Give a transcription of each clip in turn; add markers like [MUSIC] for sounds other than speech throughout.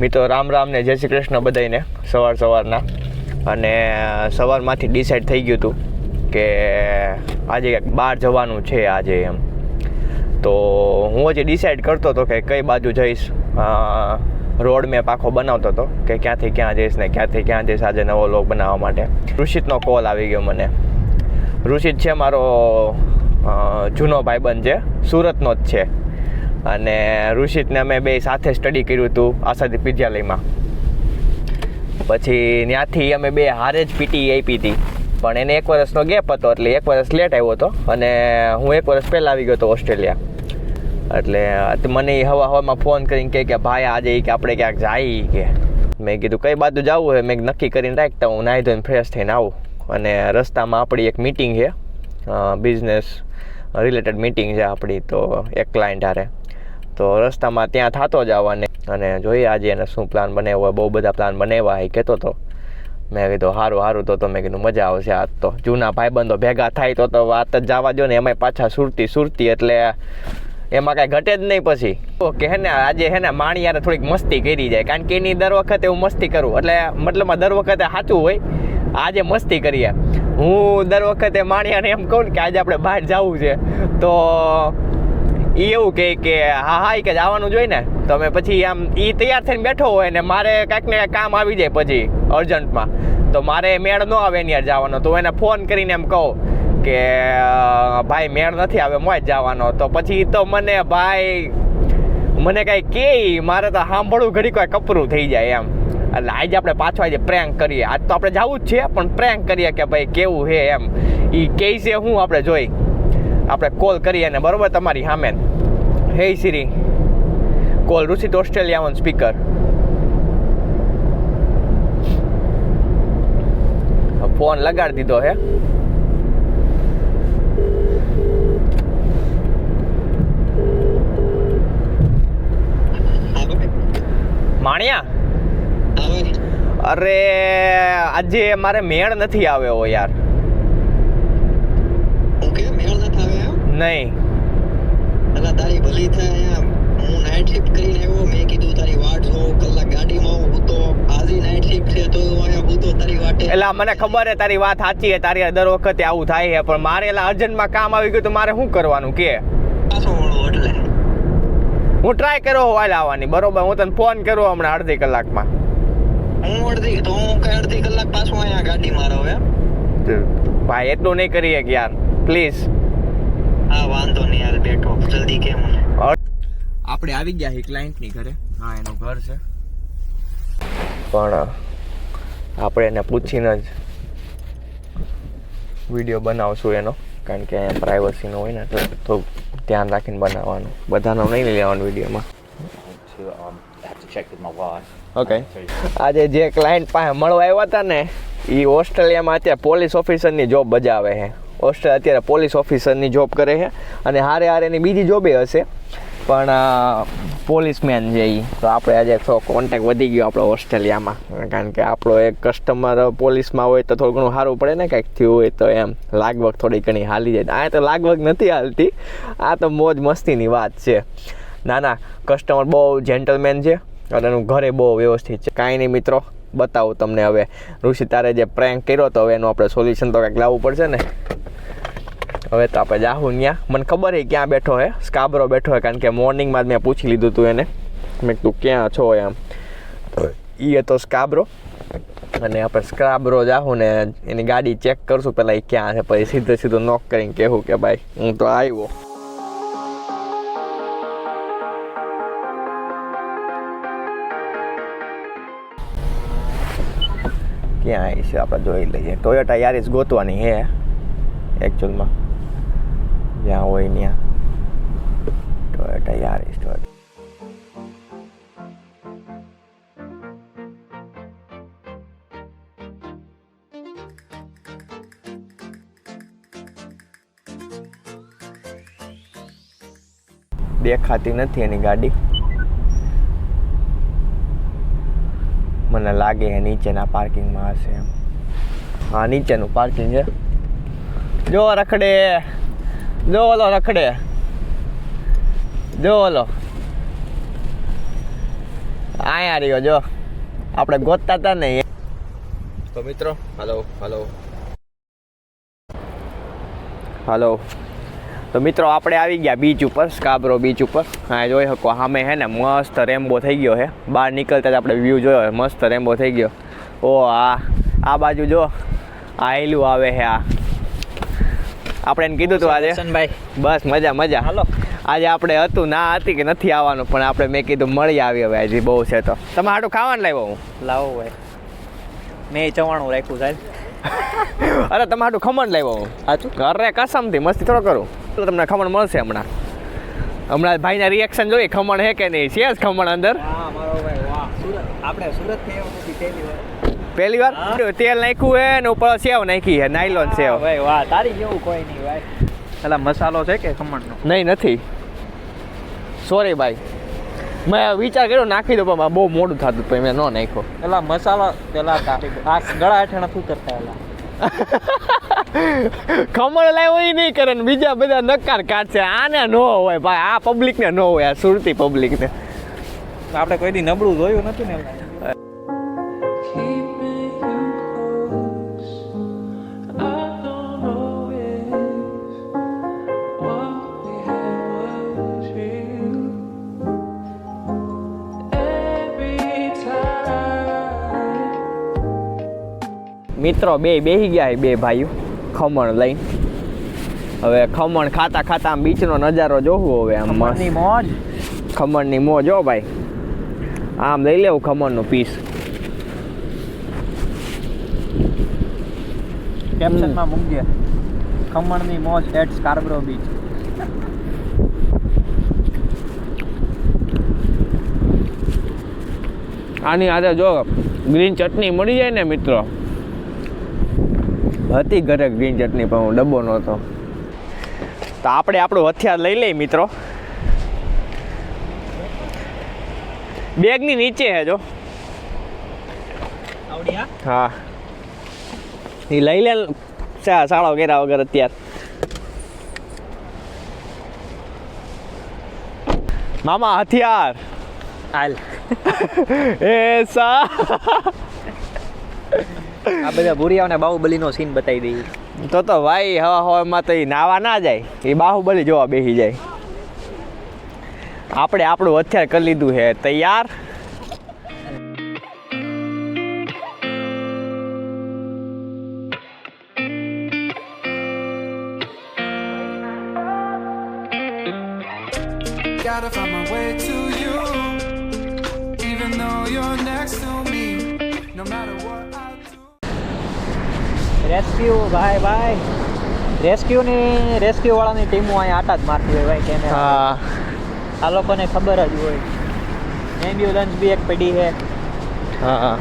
મિત્રો, રામ રામ ને જય શ્રી કૃષ્ણ બધાને સવાર સવારના. અને સવારમાંથી ડિસાઈડ થઈ ગયું હતું કે આજે ક્યાંક બહાર જવાનું છે આજે એમ. તો હું હજી ડિસાઈડ કરતો હતો કે કઈ બાજુ જઈશ. રોડ મેપ આખો બનાવતો હતો કે ક્યાંથી ક્યાં જઈશ ને ક્યાંથી ક્યાં જઈશ આજે નવો લોક બનાવવા માટે. ઋષિતનો કોલ આવી ગયો મને. ઋષિત છે મારો જૂનો ભાઈબંધ છે. સુરતનો જ છે. અને ઋષિતને અમે બે સાથે સ્ટડી કર્યું હતું આશાદી વિદ્યાલયમાં. પછી ત્યાંથી અમે બે હારે જ પીટી આપી હતી. પણ એને એક વર્ષનો ગેપ હતો, એટલે એક વર્ષ લેટ આવ્યો હતો અને હું એક વર્ષ પહેલાં આવી ગયો હતો ઓસ્ટ્રેલિયા. એટલે મને હવા હવામાં ફોન કરીને કે, ભાઈ, આજે કે આપણે ક્યાંક જાય કે. મેં કીધું, કઈ બાજુ જવું હોય મેં નક્કી કરીને રાખતા હું નાહી ધોઈને ફ્રેશ થઈને આવું. અને રસ્તામાં આપણી એક મીટિંગ છે. બિઝનેસ રિલેટેડ મીટિંગ છે આપણી, તો એક ક્લાયન્ટ હારે. તો રસ્તામાં ત્યાં થતો જ આવવાને. અને જોઈએ આજે એને શું પ્લાન બનાવ્યો હોય બહુ બધા પ્લાન બનાવ્યા એ કહેતો હતો મેં કીધું સારું સારું તો. તો મેં કીધું, મજા આવશે આજ તો. જૂના ભાઈબંધો ભેગા થાય તો તો વાત જ જવા દો ને, એમાંય પાછા સુરતી સુરતી એટલે એમાં કાંઈ ઘટે જ નહીં પછી. કે હે ને, આજે હે ને માણિયારે થોડીક મસ્તી કરી જાય, કારણ કે એની દર વખતે હું મસ્તી કરું. એટલે મતલબમાં દર વખતે સાચું હોય, આજે મસ્તી કરીએ. હું દર વખતે માણિયાને એમ કહું કે આજે આપણે બહાર જવું છે. તો એ એવું કહે કે, હા હા એ કે જવાનું જોઈએ ને. તો અમે પછી આમ એ તૈયાર થઈને બેઠો હોય ને, મારે કાંઈક ને કામ આવી જાય પછી, અર્જન્ટમાં. તો મારે મેળ ન આવે એની યાર જવાનો. તો એને ફોન કરીને એમ કહું કે ભાઈ, મેળ નથી આવે મોજ જવાનો. તો પછી તો મને ભાઈ, મને કાંઈ કે મારે તો સાંભળવું ઘડી કોઈ કપરું થઈ જાય એમ. એટલે આજે આપણે પાછો આજે પ્રેન્ક કરીએ. આજ તો આપણે જવું જ છે, પણ પ્રેન્ક કરીએ કે ભાઈ કેવું છે એમ. એ કહે છે હું આપણે જોઈ. આપણે કોલ કરીએ ને બરાબર તમારી સામે hey Siri call Ruchit Australia on speaker phone લગાડી દીધો હે. માણ્યા? અરે આજે મારે મેળ નથી આવ્યો યાર ઓકે મેળ નથી આવે એમ નહીં. અલા તારી ભલી થાય એમ. હું નાઇટ શિફ્ટ કરીને આવ્યો મેં કીધું તારી વાટ જો કલાક ગાડીમાં હું ભૂતો. આજે નાઇટ શિફ્ટ છે તો હું અહીંયા ભૂતો તારી વાટે. એટલે મને ખબર છે તારી વાત સાચી હે તારી દર વખતે આવું થાય છે પણ મારે એલા અર્જન્ટમાં કામ આવી ગયું તો મારે શું કરવાનું કે? એટલે. હું ટ્રાય કર્યો વાલ આવવાની બરોબર હું તને ફોન કરું હમણાં અડધી કલાકમાં. હું અડધી તો હું કઈ અડધી કલાક પાછો અહીંયા ગાડી મારો એમ. ભાઈ એટલું નહીં કરીએ યાર પ્લીઝ હા વાંધો નહીં યાર બેઠો જલ્દી કેમ મને આપણે આવી ગયા છીએ ક્લાયન્ટની ઘરે. હા એનું ઘર છે. પણ આપણે એને પૂછીને જ વીડિયો બનાવશું એનો. કારણ કે અહીંયા પ્રાઇવસીનો હોય ને તો તો ધ્યાન રાખીને બનાવવાનું. બધાનો નહીં લઈ લેવાનો વિડીયોમાં. ઓકે આજે જે ક્લાયન્ટ પાસે મળવા આવ્યા હતા ને એ ઓસ્ટ્રેલિયામાં અત્યારે પોલીસ ઓફિસરની જોબ બજાવે છે. ઓસ્ટ્રેલિયા અત્યારે પોલીસ ઓફિસરની જોબ કરે છે અને હારે હારે એની બીજી જોબે હશે. પણ પોલીસમેન છે એ તો આપણે આજે થોડો કોન્ટેક વધી ગયો આપણો ઓસ્ટ્રેલિયામાં. કારણ કે આપણો એક કસ્ટમર પોલીસમાં હોય તો થોડું ઘણું સારું પડે ને કંઈક થયું હોય તો એમ. લાગવગ થોડી ઘણી હાલી જાય. આ તો લાગવગ નથી હાલતી. આ તો મોજ મસ્તીની વાત છે. ના ના કસ્ટમર બહુ જેન્ટલમેન છે અને એનું ઘરે બહુ વ્યવસ્થિત છે. કાંઈ નહીં મિત્રો, બતાવું તમને હવે. ઋષિ તારે જે પ્રેન્ક કર્યો તો હવે એનું આપણે સોલ્યુશન તો કંઈક લાવવું પડશે ને. હવે તો આપણે જાહું ત્યાં મને ખબર છે ક્યાં બેઠો હે. સ્કાબરો બેઠો હે કારણ કે મોર્નિંગમાં જ મેં પૂછી લીધું હતું એને. મેં તું ક્યાં છો એમ? એ હતો સ્કાબરો. અને આપણે સ્ક્રાબરો જાહું ને એની ગાડી ચેક કરશું. પહેલાં એ ક્યાં છે પછી સીધે સીધો નોક કરીને કહેવું કે ભાઈ હું તો આવ્યો. ક્યાં આવી છે? આપણે જોઈ લઈએ. ટોયોટા યારીસ ગોતવાની હે એકચ્યુઅલમાં જ્યાં હોય ત્યાં ટોયોટા યારીસ ટોયોટા દેખાતી નથી એની ગાડી. મને લાગે એ નીચેના પાર્કિંગમાં હશે એમ. હા, નીચેનું પાર્કિંગ છે. જો રખડે. જો ઓલો રખડે. જો ઓલો. અહીંયા રહ્યો જો. આપણે ગોતતા હતા ને તો મિત્રો હલો હલો. હલો. તો મિત્રો આપણે આવી ગયા બીચ ઉપર સ્કાબરો બીચ ઉપર. હા જોઈ શકો સામે હે ને મસ્ત રેમ્બો થઈ ગયો હે. બહાર નીકળતા જ આપણે વ્યૂ જોયો મસ્ત રેમ્બો થઈ ગયો. ઓ આ આ બાજુ જો. આયલું આવે હે આ. આપણે એને કીધું હતું આજે. બસ મજા મજા. હાલો. આજે આપણે હતું ના હતી કે નથી આવવાનું પણ આપણે મેં કીધું મળી આવી હવે હજી બહુ છે તો. તમે હાટું ખાવાનું લાવ્યો હું? લાવો ભાઈ. મેં ચવાણું રાખ્યું સાહેબ. [LAUGHS] અરે તમે હાટું ખમણ લાવ્યો હું? સાચું અરે કસમથી મસ્તી થોડો કરું. તો તમને ખમણ મળશે હમણાં. હમણાં ભાઈના રિએક્શન જોઈએ ખમણ હે કે નહીં? છે જ ખમણ અંદર? આપણે સુરત પહેલી વાર તેલ નાખ્યું હે ને ઉપર સેવ નાખી હે નાયલોન સેવ. ભાઈ વાહ તારી જેવું કોઈ નહીં ભાઈ. પેલા મસાલો છે કે ખમણનો? નહીં નથી. સોરી ભાઈ. મેં વિચાર કર્યો નાખી દો પણ બહુ મોડું થતું પછી મેં ન નાખ્યો. પેલા મસાલા પેલા આ ગળા હેઠળ શું કરતા પેલા ખમણ લાવ્યો એ નહીં કરે ને બીજા બધા નકાર કાઢશે. આને ન હોય ભાઈ. આ પબ્લિકને ન હોય આ સુરતી પબ્લિકને આપણે કોઈ દી નબળું જોયું નથી ને મિત્રો બે બેહી ગયા બે ભાઈઓ. ખમણ લઈને. હવે ખમણ ખાતા ખાતા આમ બીચનો નજારો જોવો હવે આમ મોજ. ખમણની મોજ હો ભાઈ. આમ લઈ લેવું ખમણનું પીસ કેપ્શનમાં મૂકજે. ખમણની મોજ એટ સ્કાર્બરો બીચ આની આજે જો ગ્રીન ચટણી મળી જાય ને મિત્રો. હતી ઘરે ગ્રીન ચટણી પણ હું ડબ્બો નહોતો. તો આપણે આપણું હથિયાર લઈ લઈએ મિત્રો. બેગની નીચે હે જો. હા. એ લઈ લે સા સાળો કર્યા વગર અત્યાર. મામા હથિયાર. હાલ. [LAUGHS] એ સા આ બધા ભૂરિયાઓને બાહુબલીનો સીન બતાવી દઈએ. તો તો ભાઈ હવા હવામાં તો એ નાવા ના જાય. એ બાહુબલી જોવા બેસી જાય. આપણે આપણું હથિયાર કરી લીધું છે. તૈયાર? Gotta find my way to rescue ભાઈ ભાઈ રેસ્ક્યુની રેસ્ક્યુ વાળાની ટીમો અહીંયા આટા જ મારતી હોય ભાઈ કેમેરા હા. આ લોકોને ખબર જ હોય. એમ્બ્યુલન્સ બી એક પડી છે. હા.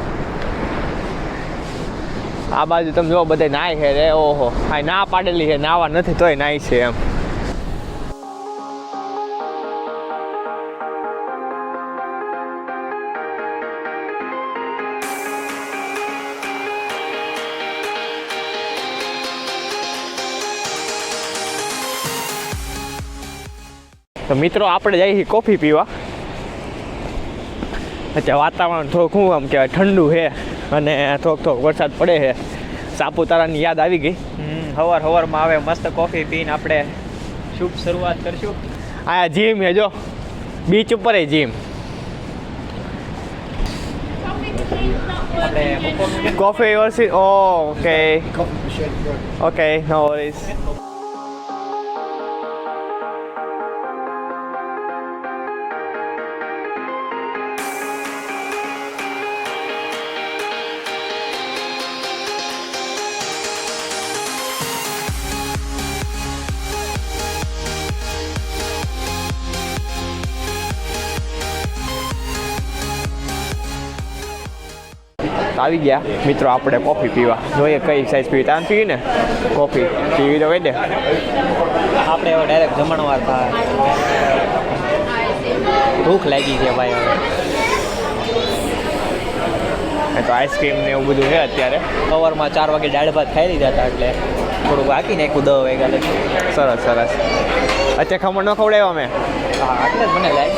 આ બાજુ તમે જો બધા નાય છે રે ઓહો. આ ના પાડેલી છે નાવા નથી તોય નાય છે એમ. તો મિત્રો આપણે જઈએ છીએ કોફી પીવા. અત્યારે વાતાવરણ થોડુંક શું આમ કહેવાય ઠંડુ છે અને થોડોક થોડોક વરસાદ પડે છે. સાપુતારાની યાદ આવી ગઈ. હમ, હવાર હવારમાં આવે મસ્ત કોફી પીને આપણે શુભ શરૂઆત કરશું. આ જીમ હે જો. બીચ ઉપર એ જીમ કોફી વર્સી ઓકે ઓકે નો વરીઝ આવી ગયા. મિત્રો આપણે કોફી પીવા. જોઈએ કઈ સાઈઝ પીવી. તાન પીવી ને? કોફી. પીવી તો કહી દે. આપણે હવે ડાયરેક્ટ જમણવાર થાય ભૂખ લાગી છે ભાઈ હવે. તો આઈસ્ક્રીમ ને એવું બધું છે અત્યારે. સવારમાં ચાર વાગે દાળ ભાત ખાઈ લીધા હતા એટલે થોડુંક બાકી નાખ્યું દહ વાગ્યા સરસ સરસ. અત્યારે ખમણ ન ખવડાવ્યો અમે? હા એટલે જ મને લાગે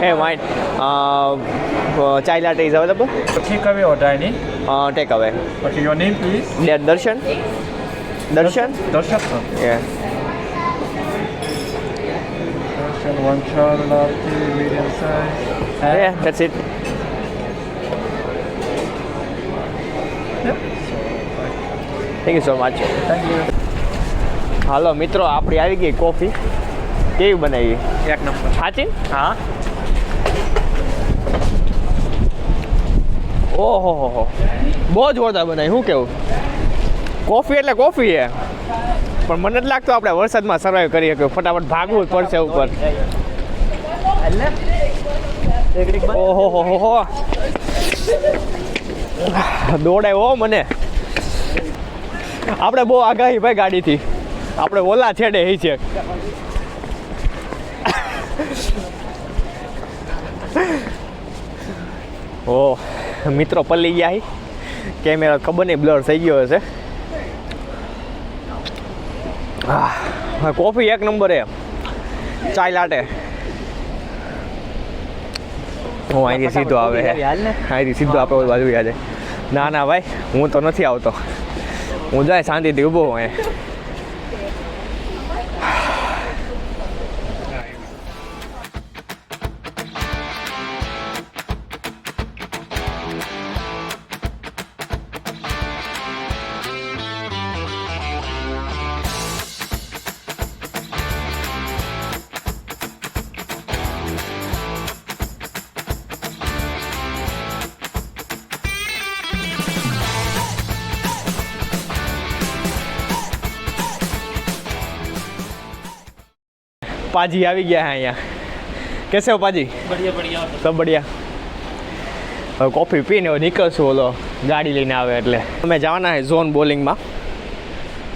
હે mate. Uh, uh, chai latte is available. Take away or dine in? Uh, take away. Okay, your name please? Yeah, Darshan. Darshan. Darshan sir. Yeah. Darshan, one chai latte, medium size. And Yeah, that's it. Thank you Thank you. હાલો મિત્રો આપણી આવી ગઈ coffee કેવી બનાવી એક number સાચી હા ઓહો, હો હો. બહુ જોરદાર બનાવી શું કેવું? કોફી એટલે કોફી એ. પણ મને જ લાગતું આપણે વરસાદમાં સર્વાઈવ કરી શકીએ ફટાફટ ભાગવું જ પડશે ઉપર. ઓહો, હો હો હો. દોડાય હો મને. આપણે બહુ આગાહી ભાઈ ગાડીથી. આપણે ઓલા છેડે હી છે. [LAUGHS] ઓ [LAUGHS] મિત્રો પલ્લી ગયા કેમેરા ખબર નહીં બ્લર થઈ ગયો હશે. હા કોફી એક નંબર એ ચાય લાટે. હું અહીંથી સીધો આવે હાલ અહીંથી સીધો આપણે બાજુ યાદ ના ના ભાઈ હું તો નથી આવતો. હું જાય શાંતિથી ઊભો હું पाजी आ भी गया है यहाँ कैसे हो पाजी बढ़िया बढ़िया सब बढ़िया હવે કોફી પીને હવે નીકળશું ઓલો ગાડી લઈને આવે એટલે અમે જવાના છે ઝોન બોલિંગમાં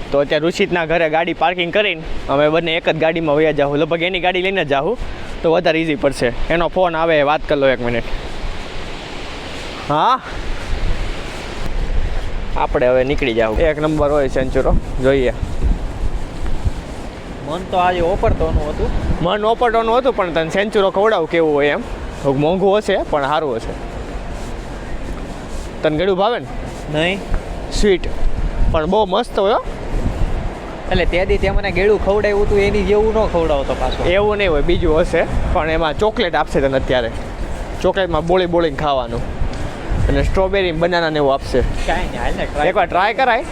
તો અત્યારે રુચિતના ઘરે ગાડી પાર્કિંગ કરીને અમે બંને એક જ ગાડીમાં વયા જાઉં લગભગ એની ગાડી લઈને જ જાઉં તો વધારે ઇઝી પડશે એનો ફોન આવે વાત કરી લો એક મિનિટ હા આપણે હવે નીકળી જાવ એક નંબર હોય સેન્ચુરો જોઈએ મન તો આજે ઓપરતોનું હતું. મન ઓપરટોનું હતું પણ તને સેન્ચુરો ખવડાવું કેવું હોય એમ? મોંઘું હશે પણ સારું હશે. તને ગળું ભાવે ને? નહીં. સ્વીટ પણ બહુ મસ્ત હોય હો. એટલે તે દી તે મને ગેળું ખવડાવ્યું હતું એની જેવું ન ખવડાવતો પાછો. એવું નહીં હોય બીજું હશે. પણ એમાં ચોકલેટ આપશે તને અત્યારે. ચોકલેટમાં બોળી બોળીને ખાવાનું. અને સ્ટ્રોબેરી બનાના ને એવું આપશે. કાંઈ નહીં એકવાર ટ્રાય કરાય.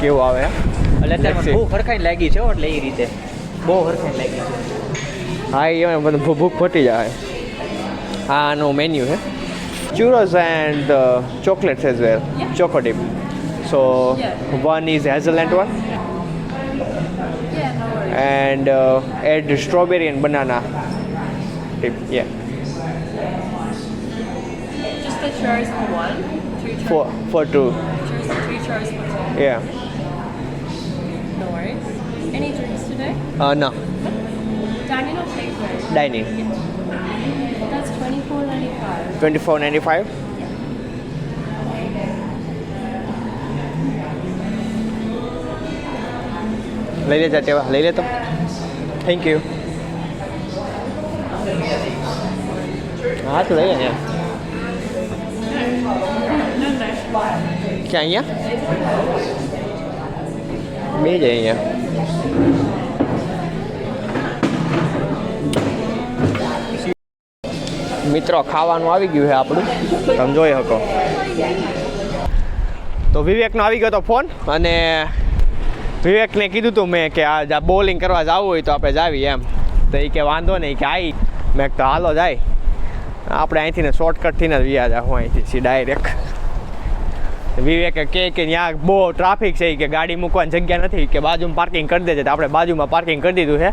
કેવું આવે. એટલે અત્યારે બહુ હરખાઈ લાગી છે હો, એટલે એ રીતે. બહુ હરખાઈ લાગી છે હા એ એમ બધું ભૂ- ભૂખ ફટી જાય હા આનું મેન્યુ છે churros and chocolates as well choco dip so one is hazelnut one and add strawberry and banana dip yeah Just the chairs for one, two chairs, for for two chairs, three chairs for two. Yeah Today? ના Dining or takeaway? Dining That's twenty four ninety five. Twenty four ninety five લઈ લે જા તેવા લઈ લે તો thank you હા તો લઈ લે ને ક્યાં અહીંયા મિત્રો ખાવાનું આવી ગયું છે આપણું. તમે જોઈ શકો. તો વિવેકનો આવી ગયો તો ફોન. અને વિવેકને કીધું હતું મેં કે આ બોલિંગ કરવા જવું હોય તો આપણે જાવી એમ. તો એ કે વાંધો નહીં કે આવી મેં તો હાલો જાય. આપણે અહીંથી ને શોર્ટકટથી ને જ વ્યા જાઉં અહીંથી ડાયરેક્ટ વિવેકે કહે કે ત્યાં બહુ ટ્રાફિક છે કે ગાડી મૂકવાની જગ્યા નથી. કે બાજુમાં પાર્કિંગ કરી દેજે તો આપણે બાજુમાં પાર્કિંગ કરી દીધું છે.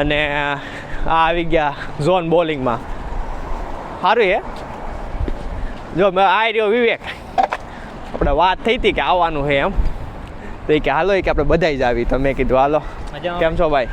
અને આ આવી ગયા ઝોન બોલિંગમાં સારું હે. જો મેં આ રહ્યો વિવેક. આપણે વાત થઈ હતી કે આવવાનું છે એમ. તો એ કે હાલો એ કે આપણે બધાય જ આવી. તો મેં કીધું હાલો? કેમ છો ભાઈ?